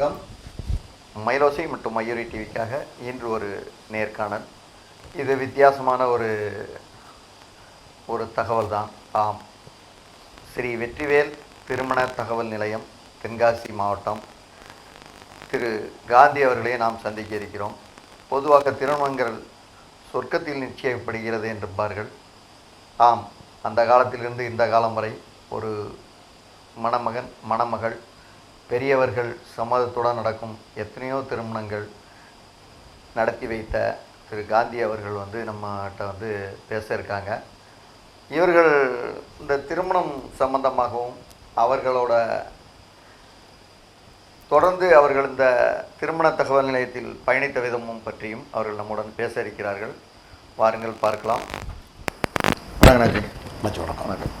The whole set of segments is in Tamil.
வணக்கம். மயிலோசை மற்றும் மயூரி டிவிக்காக இன்று ஒரு நேர்காணல். இது வித்தியாசமான ஒரு ஒரு தகவல் தான் ஆம். ஸ்ரீ வெற்றிவேல் திருமண தகவல் நிலையம் தென்காசி மாவட்டம். திரு காந்தி அவர்களை நாம் சந்திக்க இருக்கிறோம். பொதுவாக திருமணங்கள் சொர்க்கத்தில் நிச்சயப்படுகிறது என்றுப்பார்கள் ஆம். அந்த காலத்திலிருந்து இந்த காலம் வரை ஒரு மணமகன் மணமகள் பெரியவர்கள் சம்மதத்துடன் நடக்கும் எத்தனையோ திருமணங்கள் நடத்தி வைத்த திரு காந்தி அவர்கள் வந்து நம்மகிட்ட வந்து பேச இருக்காங்க. இவர்கள் இந்த திருமணம் சம்பந்தமாகவும் அவர்களோட தொடர்ந்து அவர்கள் இந்த திருமண தகவல் நிலையத்தில் பயணித்த விதமும் பற்றியும் அவர்கள் நம்முடன் பேச இருக்கிறார்கள். வாருங்கள் பார்க்கலாம். வணக்கம் வணக்கம்.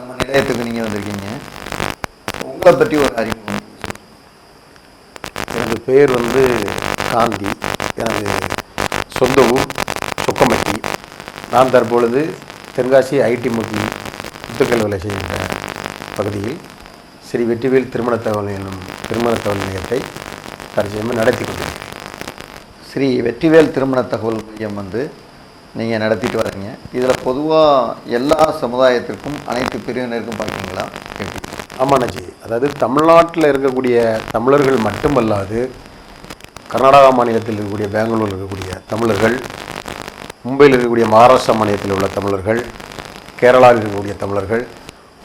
நம்ம நிலையத்துக்கு நீங்கள் வந்திருக்கீங்க. உங்களை பற்றி ஒரு அறிமுகம். எனது பெயர் வந்து காந்தி. எனது சொந்த ஊர் சொக்கமட்டி. நான் தற்பொழுது தென்காசி ஐடி முகி முத்துக்கல் வேலை செய்கின்ற பகுதியில் ஸ்ரீ வெற்றிவேல் திருமண தகவல் என்னும் திருமண தகவல் நிலையத்தை தற்சமயம் நடத்தி கொண்டிருக்கிறேன். ஸ்ரீ வெற்றிவேல் திருமண தகவல் மையம் வந்து நீங்கள் நடத்திட்டு வரீங்க இதில் பொதுவாக எல்லா சமுதாயத்திற்கும் அனைத்து பிரிவினருக்கும் பார்க்கீங்களா எப்படி ஆமாண்ணாச்சி அதாவது தமிழ்நாட்டில் இருக்கக்கூடிய தமிழர்கள் மட்டுமல்லாது கர்நாடகா மாநிலத்தில் இருக்கக்கூடிய பெங்களூரில் இருக்கக்கூடிய தமிழர்கள் மும்பையில் இருக்கக்கூடிய மகாராஷ்டிரா மாநிலத்தில் உள்ள தமிழர்கள் கேரளாவில் இருக்கக்கூடிய தமிழர்கள்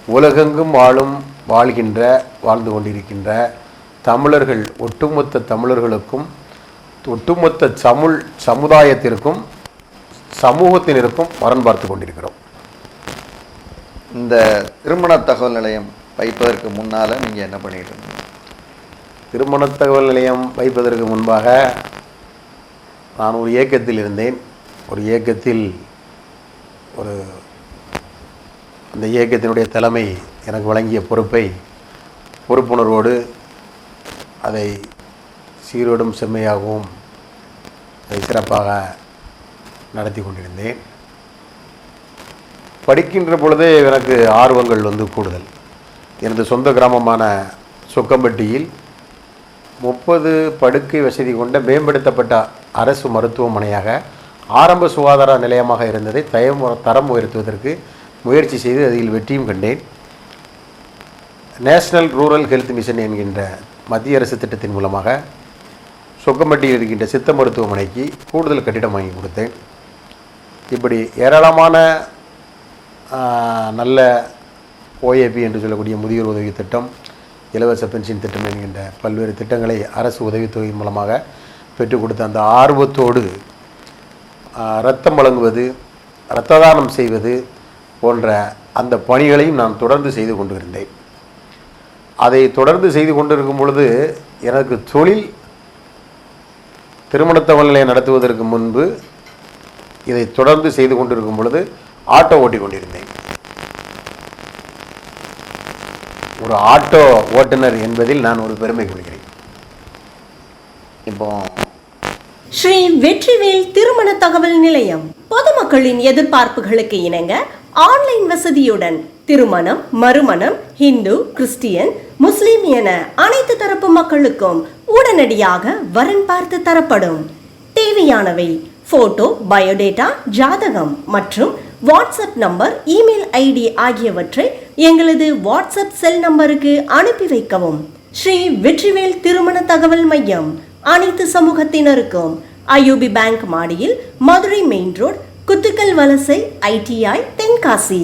உலகெங்கும் வாழும் வாழ்கின்ற வாழ்ந்து கொண்டிருக்கின்ற தமிழர்கள் ஒட்டுமொத்த தமிழர்களுக்கும் ஒட்டுமொத்த தமிழ் சமுதாயத்திற்கும் சமூகத்தினருக்கும் வரன் பார்த்து கொண்டிருக்கிறோம். இந்த திருமண தகவல் நிலையம் வைப்பதற்கு முன்னால் நீங்கள் என்ன பண்ணிட்டு இருந்தீங்க திருமண தகவல் நிலையம் வைப்பதற்கு முன்பாக நான் ஒரு இயக்கத்தில் இருந்தேன். ஒரு இயக்கத்தில் ஒரு அந்த இயக்கத்தினுடைய தலைமை எனக்கு வழங்கிய பொறுப்பை பொறுப்புணர்வோடு அதை சீரோடும் செம்மையாகவும் அதை சிறப்பாக நடத்தி கொண்டிருந்தேன். படிக்கின்ற பொழுதே எனக்கு ஆர்வங்கள் வந்து கூடுதல். எனது சொந்த கிராமமான சொக்கம்பட்டியில் முப்பது படுக்கை வசதி கொண்ட மேம்படுத்தப்பட்ட அரசு மருத்துவமனையாக ஆரம்ப சுகாதார நிலையமாக இருந்ததை தயம் தரம் உயர்த்துவதற்கு முயற்சி செய்து அதில் வெற்றியும் கண்டேன். நேஷனல் ரூரல் ஹெல்த் மிஷன் என்கின்ற மத்திய அரசு திட்டத்தின் மூலமாக சொக்கம்பட்டியில் இருக்கின்ற சித்த மருத்துவமனைக்கு கூடுதல் கட்டிடம் வாங்கி கொடுத்தேன். இப்படி ஏராளமான நல்ல ஓஏபி என்று சொல்லக்கூடிய முதியோர் உதவி திட்டம் இலவச பென்ஷன் திட்டம் என்கின்ற பல்வேறு திட்டங்களை அரசு உதவித்தொகை மூலமாக பெற்றுக் கொடுத்த அந்த ஆர்வத்தோடு ரத்தம் இரத்தம் வழங்குவது இரத்த தானம் செய்வது போன்ற அந்த பணிகளையும் நான் தொடர்ந்து செய்து கொண்டு இருந்தேன் அதை தொடர்ந்து செய்து கொண்டிருக்கும் பொழுது எனக்கு தொழில் திருமணத்தவன் தகவல்களை நடத்துவதற்கு முன்பு இதை தொடர்ந்து செய்து கொண்டிருக்கும் பொழுது ஆட்டோ ஓட்டி கொண்டிருந்தேன். ஒரு ஆட்டோ ஓட்டுநர் என்பதில் நான் ஒரு பெருமை கொள்கிறேன். இப்போ ஸ்ரீ வெற்றிவேல் திருமண தகவல் நிலையம். பொதுமக்களின் எதிர்பார்ப்புகளுக்கு இணங்க ஆன்லைன் வசதியுடன் திருமணம் மறுமணம் இந்து கிறிஸ்டியன் முஸ்லிம் என அனைத்து தரப்பு மக்களுக்கும் உடனடியாக வரன் பார்த்து தரப்படும். தேவையானவை போட்டோ பயோடேட்டா ஜாதகம் மற்றும் வாட்ஸ்அப் நம்பர் இமெயில் ஐடி ஆகியவற்றை எங்களது வாட்ஸ்அப் செல் நம்பருக்கு அனுப்பி வைக்கவும். ஸ்ரீ வெற்றிவேல் திருமண தகவல் மையம். அனைத்து சமூகத்தினருக்கும் ஐயூபி பேங்க் மாடியில் Madurai main road Kuthukkal Valasai ITI Tenkasi.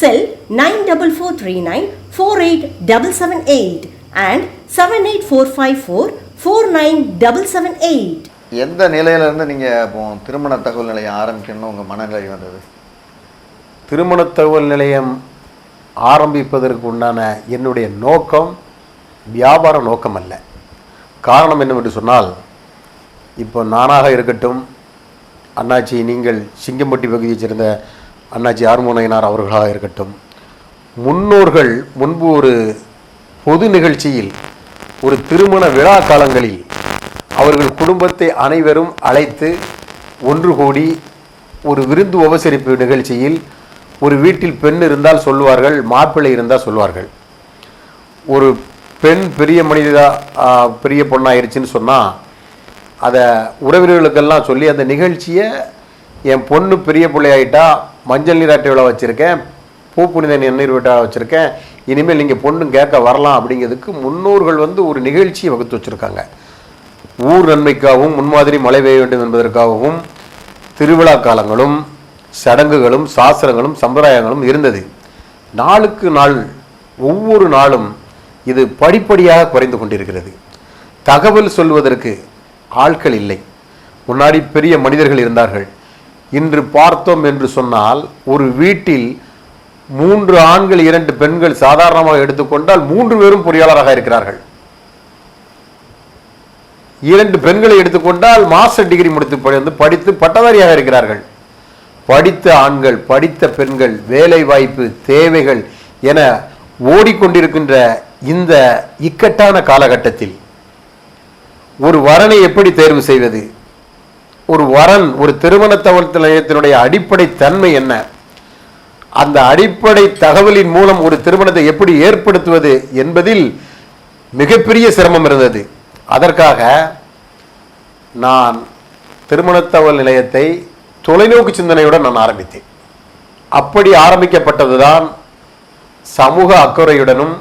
Cell nine double four three nine four eight double seven eight and seven eight four five four four nine double seven eight. எந்த நிலையிலேருந்து நீங்கள் இப்போ திருமண தகவல் நிலையம் ஆரம்பிக்கணும்னு உங்கள் மனநிலை வந்தது? திருமண தகவல் நிலையம் ஆரம்பிப்பதற்கு உண்டான என்னுடைய நோக்கம் வியாபார நோக்கம் அல்ல காரணம் என்னவென்று சொன்னால் இப்போ நானாக இருக்கட்டும் அண்ணாச்சி நீங்கள் சிங்கம்பட்டி பகுதியைச் சேர்ந்த அண்ணாச்சி ஆர்மோனையனார் அவர்களாக இருக்கட்டும் முன்னோர்கள் முன்பு ஒரு பொது நிகழ்ச்சியில் ஒரு திருமண விழா காலங்களில் அவர்கள் குடும்பத்தை அனைவரும் அழைத்து ஒன்று கூடி ஒரு விருந்து உபசரிப்பு நிகழ்ச்சியில் ஒரு வீட்டில் பெண் இருந்தால் சொல்லுவார்கள் மாப்பிள்ளை இருந்தால் சொல்லுவார்கள். ஒரு பெண் பெரிய மனிதா பெரிய பொண்ணாயிருச்சுன்னு சொன்னால் அதை உறவினர்களுக்கெல்லாம் சொல்லி அந்த நிகழ்ச்சியை என் பொண்ணு பெரிய பிள்ளையாயிட்டா மஞ்சள் நீராட்டு விழா வச்சுருக்கேன் பூ புனித நீர் விழா வச்சுருக்கேன் இனிமேல் நீங்கள் பொண்ணு கேட்க வரலாம் அப்படிங்கிறதுக்கு முன்னோர்கள் வந்து ஒரு நிகழ்ச்சியை வகுத்து வச்சுருக்காங்க. ஊர் நன்மைக்காகவும் முன்மாதிரி மழை பெய்ய வேண்டும் என்பதற்காகவும் திருவிழா காலங்களும் சடங்குகளும் சாஸ்திரங்களும் சம்பிரதாயங்களும் இருந்தது. நாளுக்கு நாள் ஒவ்வொரு நாளும் இது படிப்படியாக குறைந்து கொண்டிருக்கிறது. தகவல் சொல்வதற்கு ஆட்கள் இல்லை. முன்னாடி பெரிய மனிதர்கள் இருந்தார்கள். இன்று பார்த்தோம் என்று சொன்னால் ஒரு வீட்டில் மூன்று ஆண்கள் இரண்டு பெண்கள் சாதாரணமாக எடுத்துக்கொண்டால் மூன்று பேரும் பொறியாளராக இருக்கிறார்கள். இரண்டு பெண்களை எடுத்துக்கொண்டால் மாஸ்டர் டிகிரி முடித்து படித்து பட்டதாரியாக இருக்கிறார்கள். படித்த ஆண்கள் படித்த பெண்கள் வேலை வாய்ப்பு தேவைகள் என ஓடிக்கொண்டிருக்கின்ற இந்த இக்கட்டான காலகட்டத்தில் ஒரு வரனை எப்படி தேர்வு செய்வது? ஒரு வரன் ஒரு திருமண தகவல் நிலையத்தினுடைய அடிப்படை தன்மை என்ன? அந்த அடிப்படை தகவலின் மூலம் ஒரு திருமணத்தை எப்படி ஏற்படுத்துவது என்பதில் மிகப்பெரிய சிரமம் இருந்தது. அதற்காக நான் திருமண தகவல் நிலையத்தை தொலைநோக்கு சிந்தனையுடன் நான் ஆரம்பித்தேன். அப்படி ஆரம்பிக்கப்பட்டதுதான் சமூக அக்கறையுடனும்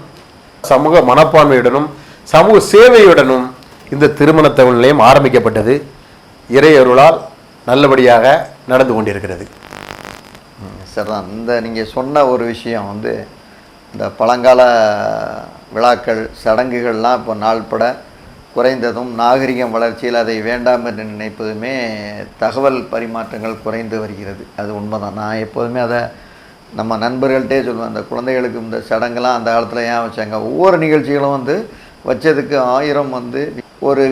சமூக மனப்பான்மையுடனும் சமூக சேவையுடனும் இந்த திருமண நிலையம் ஆரம்பிக்கப்பட்டது. இறையருளால் நல்லபடியாக நடந்து கொண்டிருக்கிறது. சரிதான் இந்த நீங்கள் சொன்ன ஒரு விஷயம் வந்து இந்த பழங்கால விழாக்கள் சடங்குகள்லாம் இப்போ நாள்பட குறைந்ததும் நாகரிகம் வளர்ச்சியில் அதை வேண்டாம் என்று நினைப்பதுமே தகவல் பரிமாற்றங்கள் குறைந்து வருகிறது. அது உண்மைதான். நான் எப்போதுமே அதை நம்ம நண்பர்கள்ட்டே சொல்லுவேன். அந்த குழந்தைகளுக்கு இந்த சடங்கெல்லாம் அந்த காலத்தில் ஏன் வச்சாங்க? ஒவ்வொரு நிகழ்ச்சிகளும் வந்து வச்சதுக்கு ஆயிரம் வந்து ஒரு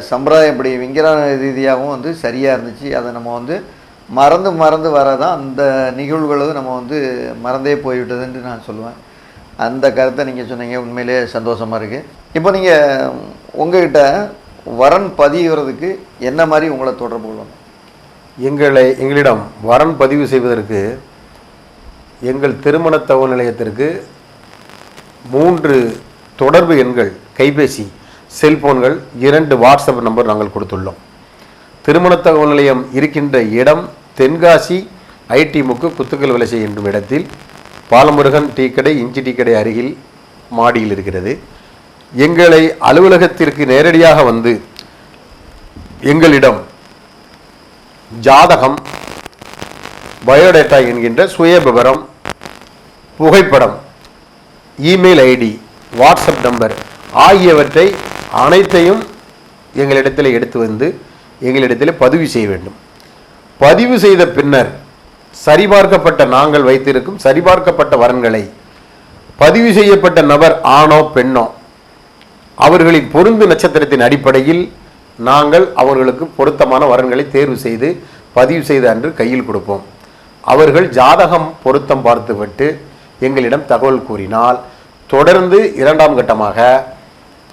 சம்பிரதாயம் இப்படி விஞ்ஞான ரீதியாகவும் வந்து சரியாக இருந்துச்சு. அதை நம்ம வந்து மறந்து மறந்து வரதான் அந்த நிகழ்வுகளும் நம்ம வந்து மறந்தே போய்விட்டதுன்னு நான் சொல்லுவேன். அந்த கருத்தை நீங்கள் சொன்னீங்க உண்மையிலே சந்தோஷமாக இருக்குது இப்போ நீங்கள் உங்ககிட்ட வரன் பதிகிறதுக்கு என்ன மாதிரி உங்களை தொடர்பு கொள்ளணும்? எங்களை எங்களிடம் வரன் பதிவு செய்வதற்கு எங்கள் திருமண தகவல் நிலையத்திற்கு மூன்று தொடர்பு எண்கள் கைபேசி செல்போன்கள் இரண்டு வாட்ஸ்அப் நம்பர் நாங்கள் கொடுத்துள்ளோம். திருமண தகவல் நிலையம் இருக்கின்ற இடம் தென்காசி ஐடி முக்கு குத்துக்கல் வலசை செய்கின்ற இடத்தில் பாலமுருகன் டீ கடை இஞ்சி டீ கடை அருகில் மாடியில் இருக்கிறது. எங்களை அலுவலகத்திற்கு நேரடியாக வந்து எங்களிடம் ஜாதகம் பயோடேட்டா என்கின்ற சுயவிவரம் புகைப்படம் இமெயில் ஐடி வாட்ஸ்அப் நம்பர் ஆகியவற்றை அனைத்தையும் எங்களிடத்தில் எடுத்து வந்து எங்களிடத்தில் பதிவு செய்ய வேண்டும். பதிவு செய்த பின்னர் சரிபார்க்கப்பட்ட நாங்கள் வைத்திருக்கும் சரிபார்க்கப்பட்ட வரன்களை பதிவு செய்யப்பட்ட நபர் ஆணோ பெண்ணோ அவர்களின் பொருந்து நட்சத்திரத்தின் அடிப்படையில் நாங்கள் அவர்களுக்கு பொருத்தமான வரன்களை தேர்வு செய்து பதிவு செய்த அன்று கையில் கொடுப்போம். அவர்கள் ஜாதகம் பொருத்தம் பார்த்துவிட்டு எங்களிடம் தகவல் கூறினால் தொடர்ந்து இரண்டாம் கட்டமாக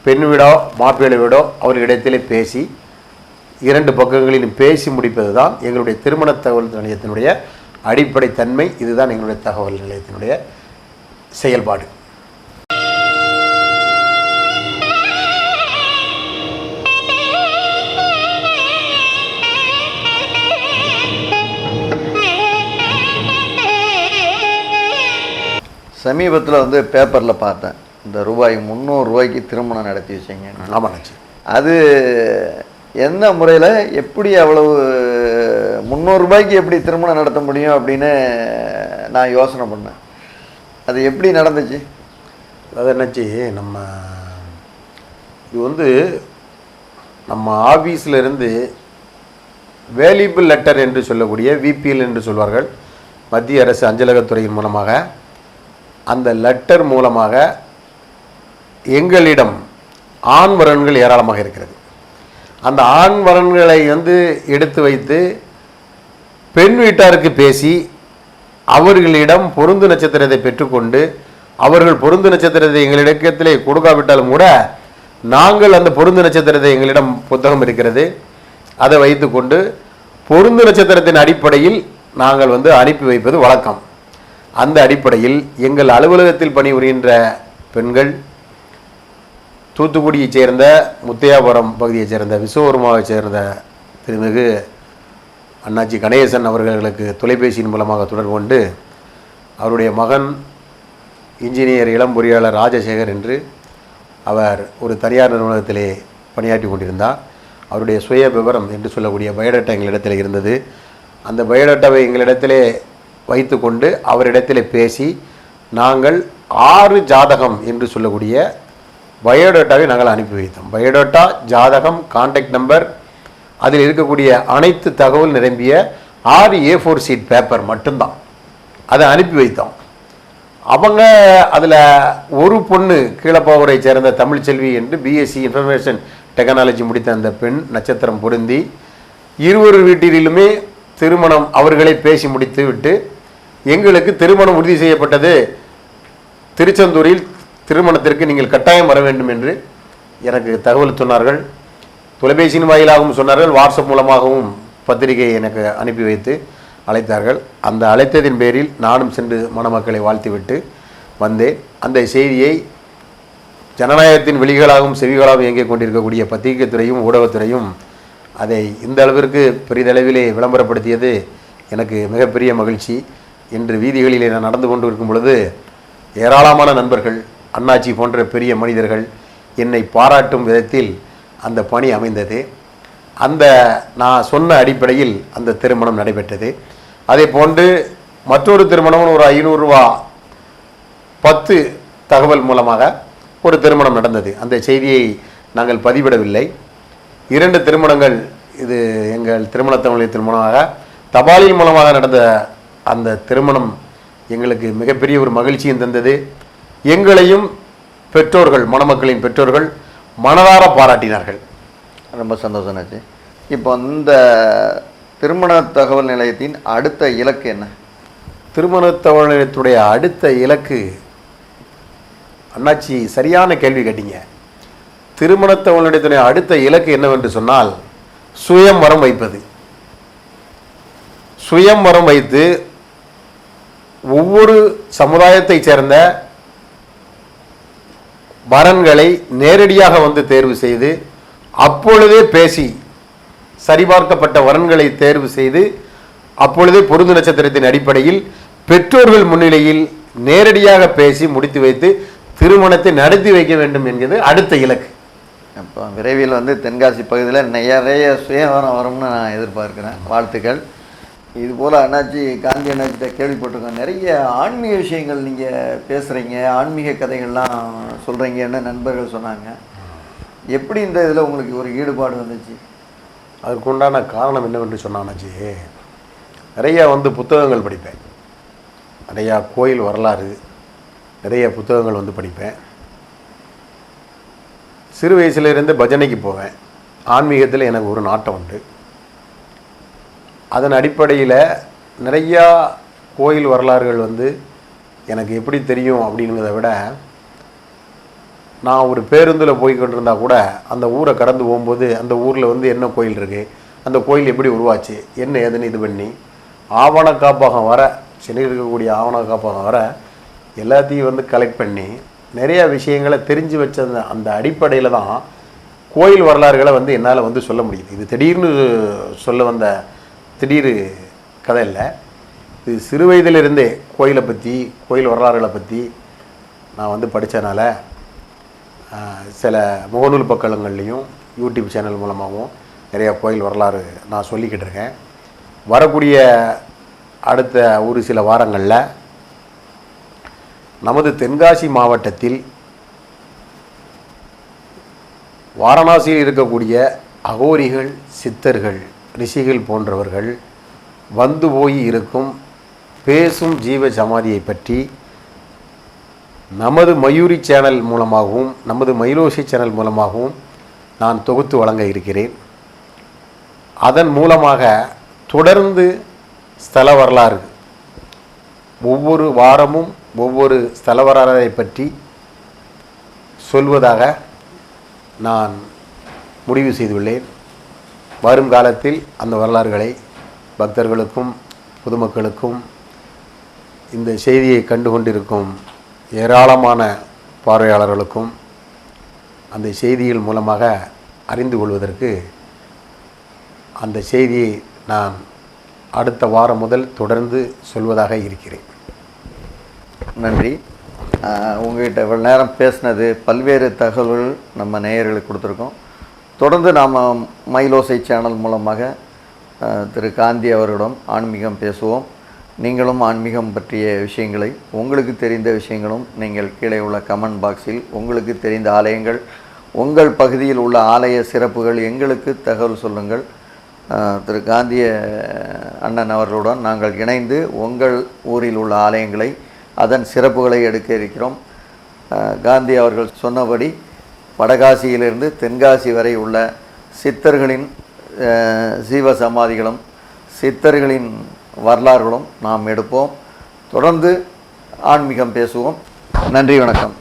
பெண் வீடோ மாப்பிள்ளை வீடோ அவர்களிடத்திலே பேசி இரண்டு பக்கங்களிலும் பேசி முடிப்பது தான் எங்களுடைய திருமண தகவல் நிலையத்தினுடைய அடிப்படை தன்மை இதுதான் எங்களுடைய தகவல் நிலையத்தினுடைய செயல்பாடு. சமீபத்தில் வந்து பேப்பரில் பார்த்தேன். இந்த ரூபாய் முந்நூறு ரூபாய்க்கு திருமணம் நடத்தி வச்சீங்க ஆமாண்ணாச்சி அது என்ன முறையில் எப்படி அவ்வளவு முந்நூறுரூபாய்க்கு எப்படி திருமணம் நடத்த முடியும் அப்படின்னு நான் யோசனை பண்ணேன். அது எப்படி நடந்துச்சு? அது என்னாச்சு நம்ம இது வந்து நம்ம ஆஃபீஸிலிருந்து வேலியபிள் லெட்டர் என்று சொல்லக்கூடிய விபிஎல் என்று சொல்வார்கள் மத்திய அரசு அஞ்சலகத்துறையின் மூலமாக. அந்த லெட்டர் மூலமாக எங்களிடம் ஆண் வரன்கள் ஏராளமாக இருக்கிறது. அந்த ஆண் வரன்களை வந்து எடுத்து வைத்து பெண் வீட்டாருக்கு பேசி அவர்களிடம் பொருந்து நட்சத்திரத்தை பெற்றுக்கொண்டு அவர்கள் பொருந்து நட்சத்திரத்தை எங்களிடத்திலே கொடுக்காவிட்டாலும் கூட நாங்கள் அந்த பொருந்து நட்சத்திரத்தை எங்களிடம் புத்தகம் இருக்கிறது. அதை வைத்துக்கொண்டு பொருந்து நட்சத்திரத்தின் அடிப்படையில் நாங்கள் வந்து அனுப்பி வைப்பது வழக்கம். அந்த அடிப்படையில் எங்கள் அலுவலகத்தில் பணிபுரிகின்ற பெண்கள் தூத்துக்குடியைச் சேர்ந்த முத்தையாபுரம் பகுதியைச் சேர்ந்த விஸ்வகர்மாவைச் சேர்ந்த திருமிகு அண்ணாச்சி கணேசன் அவர்களுக்கு தொலைபேசியின் மூலமாக தொடர்பு கொண்டு அவருடைய மகன் இன்ஜினியர் இளம் பொறியாளர் ராஜசேகர் என்று அவர் ஒரு தனியார் நிறுவனத்திலே பணியாற்றி கொண்டிருந்தார். அவருடைய சுய விவரம் என்று சொல்லக்கூடிய பயோடேட்டா எங்களிடத்தில் இருந்தது. அந்த பயோடேட்டாவை எங்களிடத்திலே வைத்துக்கொண்டு அவரிடத்திலே பேசி நாங்கள் ஆறு ஜாதகம் என்று சொல்லக்கூடிய பயோடேட்டாவை நாங்கள் அனுப்பி வைத்தோம். பயோடேட்டா ஜாதகம் கான்டாக்ட் நம்பர் அதில் இருக்கக்கூடிய அனைத்து தகவல் நிரம்பிய ஆறு ஏ ஃபோர் சீட் பேப்பர் மட்டும்தான். அதை அனுப்பி வைத்தோம். அவங்க அதில் ஒரு பொண்ணு கீழப்பாவூரை சேர்ந்த தமிழ்ச்செல்வி என்று பிஎஸ்சி இன்ஃபர்மேஷன் டெக்னாலஜி முடித்த அந்த பெண் நட்சத்திரம் பொருந்தி இருவர் வீட்டிலுமே திருமணம் அவர்களை பேசி முடித்து விட்டு எங்களுக்கு திருமணம் உறுதி செய்யப்பட்டது. திருச்செந்தூரில் திருமணத்திற்கு நீங்கள் கட்டாயம் வர வேண்டும் என்று எனக்கு தகவல் சொன்னார்கள். தொலைபேசியின் வாயிலாகவும் சொன்னார்கள் வாட்ஸ்அப் மூலமாகவும் பத்திரிகை எனக்கு அனுப்பி வைத்து அழைத்தார்கள். அந்த அழைத்ததின் பேரில் நானும் சென்று மணமக்களை வாழ்த்திவிட்டு வந்தேன். அந்த செய்தியை ஜனநாயகத்தின் வெளிகளாகவும் செவிகளாகவும் இயங்கிக் கொண்டிருக்கக்கூடிய பத்திரிகை துறையும் ஊடகத்துறையும் அதை இந்த அளவிற்கு பெரிதளவிலே விளம்பரப்படுத்தியது எனக்கு மிகப்பெரிய மகிழ்ச்சி. இன்று வீதிகளிலே நான் நடந்து கொண்டு இருக்கும் பொழுது ஏராளமான நண்பர்கள் அண்ணாச்சி போன்ற பெரிய மனிதர்கள் என்னை பாராட்டும் விதத்தில் அந்த பணி அமைந்தது. அந்த நான் சொன்ன அடிப்படையில் அந்த திருமணம் நடைபெற்றது. அதே போன்று மற்றொரு திருமணம் ஒரு ஐநூறுரூவா பத்து தகவல் மூலமாக ஒரு திருமணம் நடந்தது. அந்த செய்தியை நாங்கள் பதிவிடவில்லை. இரண்டு திருமணங்கள் இது எங்கள் திருமண திருமணமாக தபாலின் மூலமாக நடந்த அந்த திருமணம் எங்களுக்கு மிகப்பெரிய ஒரு மகிழ்ச்சியும் தந்தது. எங்களையும் பெற்றோர்கள் மணமக்களின் பெற்றோர்கள் மனதார பாராட்டினார்கள். ரொம்ப சந்தோஷம் ஆச்சு இப்போ இந்த திருமண தகவல் நிலையத்தின் அடுத்த இலக்கு என்ன? திருமண தமிழகத்துடைய அடுத்த இலக்கு அண்ணாச்சி சரியான கேள்வி கேட்டீங்க. திருமண தமிழகத்துடைய அடுத்த இலக்கு என்னவென்று சொன்னால் சுயம்வரம் வைப்பது. சுயம்வரம் வைத்து ஒவ்வொரு சமுதாயத்தைச் சேர்ந்த வரன்களை நேரடியாக வந்து தேர்வு செய்து அப்பொழுதே பேசி சரிபார்க்கப்பட்ட வரன்களை தேர்வு செய்து அப்பொழுதே பொருந்து நட்சத்திரத்தின் அடிப்படையில் பெற்றோர்கள் முன்னிலையில் நேரடியாக பேசி முடித்து வைத்து திருமணத்தை நடத்தி வைக்க வேண்டும் என்கிறது அடுத்த இலக்கு. இப்போ விரைவில் வந்து தென்காசி பகுதியில் நிறைய சுயவரம் வரும்னு நான் எதிர்பார்க்குறேன். வாழ்த்துக்கள். இது போல் அண்ணாச்சி காந்தி அண்ணாச்சிட்ட கேள்விப்பட்டிருக்கோம் நிறைய ஆன்மீக விஷயங்கள் நீங்கள் பேசுகிறீங்க ஆன்மீக கதைகள்லாம் சொல்கிறீங்கன்னு நண்பர்கள் சொன்னாங்க. எப்படி இந்த இதில் உங்களுக்கு ஒரு ஈடுபாடு வந்துச்சு? அதுக்குண்டான காரணம் என்னவென்று சொன்னானாச்சு நிறையா வந்து புத்தகங்கள் படிப்பேன். நிறையா கோயில் வரலாறு நிறைய புத்தகங்கள் வந்து படிப்பேன். சிறு வயசுலேருந்து பஜனைக்கு போவேன். ஆன்மீகத்தில் எனக்கு ஒரு நாட்டம் உண்டு. அதன் அடிப்படையில் நிறையா கோயில் வரலாறுகள் வந்து எனக்கு எப்படி தெரியும் அப்படிங்கிறத விட நான் ஒரு பேருந்தில் போய் கொண்டிருந்தா கூட அந்த ஊரை கடந்து போகும்போது அந்த ஊரில் வந்து என்ன கோயில் இருக்குது அந்த கோயில் எப்படி உருவாச்சு என்ன ஏதுன்னு இது பண்ணி ஆவண காப்பகம் வர சென்னையில் இருக்கக்கூடிய ஆவண காப்பகம் வர எல்லாத்தையும் வந்து கலெக்ட் பண்ணி நிறைய விஷயங்களை தெரிஞ்சு வச்ச அந்த அந்த அடிப்படையில் தான் கோயில் வரலாறுகளை வந்து என்னால் வந்து சொல்ல முடியுது. இது திடீர்னு சொல்ல வந்த திடீர் கதை இல்லை. இது சிறு வயதிலிருந்தே கோயிலை பற்றி கோயில் வரலாறுகளை பற்றி நான் வந்து படித்தனால சில முகநூல் பக்கங்கள்லேயும் யூடியூப் சேனல் மூலமாகவும் நிறையா கோயில் வரலாறு நான் சொல்லிக்கிட்டு இருக்கேன். வரக்கூடிய அடுத்த ஒரு சில வாரங்களில் நமது தென்காசி மாவட்டத்தில் வாரணாசியில் இருக்கக்கூடிய அகோரிகள் சித்தர்கள் ரிஷிகள் போன்றவர்கள் வந்து போய் இருக்கும் பேசும் ஜீவ சமாதியை பற்றி நமது மயூரி சேனல் மூலமாகவும் நமது மயிலோசி சேனல் மூலமாகவும் நான் தொகுத்து வழங்க இருக்கிறேன். அதன் மூலமாக தொடர்ந்து ஸ்தல வரலாறு ஒவ்வொரு வாரமும் ஒவ்வொரு ஸ்தல வரலாறை பற்றி சொல்வதாக நான் முடிவு செய்துள்ளேன். வரும் காலத்தில் அந்த வரலாறுகளை பக்தர்களுக்கும் பொதுமக்களுக்கும் இந்த செய்தியை கண்டு கொண்டிருக்கும் ஏராளமான பார்வையாளர்களுக்கும் அந்த செய்திகள் மூலமாக அறிந்து கொள்வதற்கு அந்த செய்தியை நான் அடுத்த வாரம் முதல் தொடர்ந்து சொல்வதாக இருக்கிறேன். நன்றி. உங்கள்கிட்ட இவ்வளோ நேரம் பேசினது பல்வேறு தகவல்கள் நம்ம நேயர்களுக்கு கொடுத்துருக்கோம். தொடர்ந்து நாம் மயிலோசை சேனல் மூலமாக திரு காந்தி அவரிடம் ஆன்மீகம் பேசுவோம். நீங்களும் ஆன்மீகம் பற்றிய விஷயங்களை உங்களுக்கு தெரிந்த விஷயங்களும் நீங்கள் கீழே உள்ள கமெண்ட் பாக்ஸில் உங்களுக்கு தெரிந்த ஆலயங்கள் உங்கள் பகுதியில் உள்ள ஆலய சிறப்புகள் எங்களுக்கு தகவல் சொல்லுங்கள். திரு காந்திய அண்ணன் அவர்களுடன் நாங்கள் இணைந்து உங்கள் ஊரில் உள்ள ஆலயங்களை அதன் சிறப்புகளை எடுக்க இருக்கிறோம். காந்தி அவர்கள் சொன்னபடி வடகாசியிலிருந்து தென்காசி வரை உள்ள சித்தர்களின் சீவ சமாதிகளும் சித்தர்களின் வரலாறுகளும் நாம் எடுப்போம். தொடர்ந்து ஆன்மீகம் பேசுவோம். நன்றி வணக்கம்.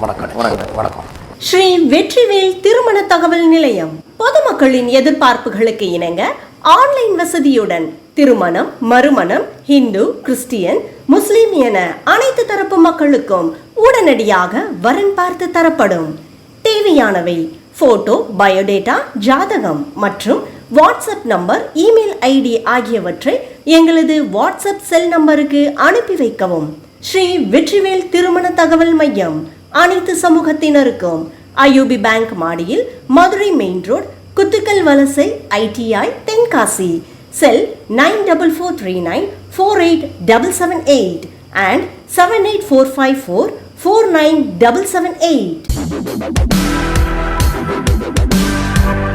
வணக்கம். வணக்கம். வணக்கம். ஸ்ரீ வெற்றிவேல் திருமண தகவல் நிலையம். பொதுமக்களின் எதிர்பார்ப்புகளுக்கு இணங்க ஆன்லைன் வசதியுடன் திருமணம் மறுமணம் ஹிந்து கிறிஸ்டியன் முஸ்லிம் என அனைத்து தரப்பு மக்களுக்கும் உடனடியாக வரன் பார்த்து தரப்படும். தேவையானவை. போட்டோ பயோடேட்டா ஜாதகம் மற்றும் வாட்ஸ்அப் நம்பர் இமெயில் ஐடி ஆகியவற்றை எங்களது வாட்ஸ்அப் செல் நம்பருக்கு அனுப்பி வைக்கவும். ஸ்ரீ வெற்றிவேல் திருமண தகவல் மையம் அனைத்து சமூகத்தினருக்கும் ஐயூபி பேங்க் மாடியில் Madurai main road Kuthukkal Valasai ITI Tenkasi. Cell nine double four three nine four eight double seven eight and seven eight four five four 49778.